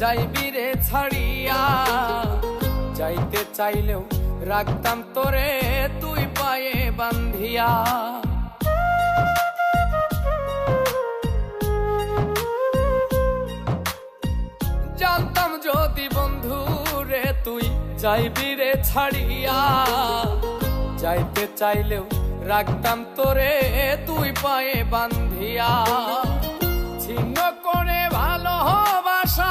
যাইবি রে ছাড়িয়া। যাইতে চাইলেও রাখতাম তোরে তুই পায়ে বান্ধিয়া জানতাম যদি বন্ধু রে তুই যাইবি রে ছাড়িয়া। যাইতে চাইলেও রাখতাম তোরে তুই পায়ে বান্ধিয়া ছিন্ন করে ভালোবাসা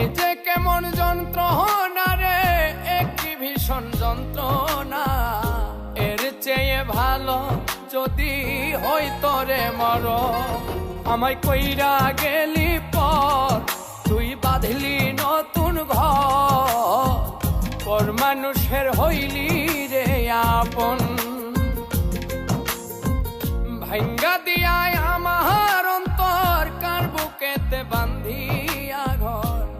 এই যে কেমন যন্ত্রণা রে, একটি ভীষণ যন্ত্রণা। এর চেয়ে ভালো যদি হই তোরে মর আমায় কইরা গেলি পর তুই বাঁধলি নতুন ঘর। মানুষের হইলি রে আপন। ভাঙ্গা দিয়ায় আমার অন্তর, কার বুকেতে বান্ধিয়া ঘর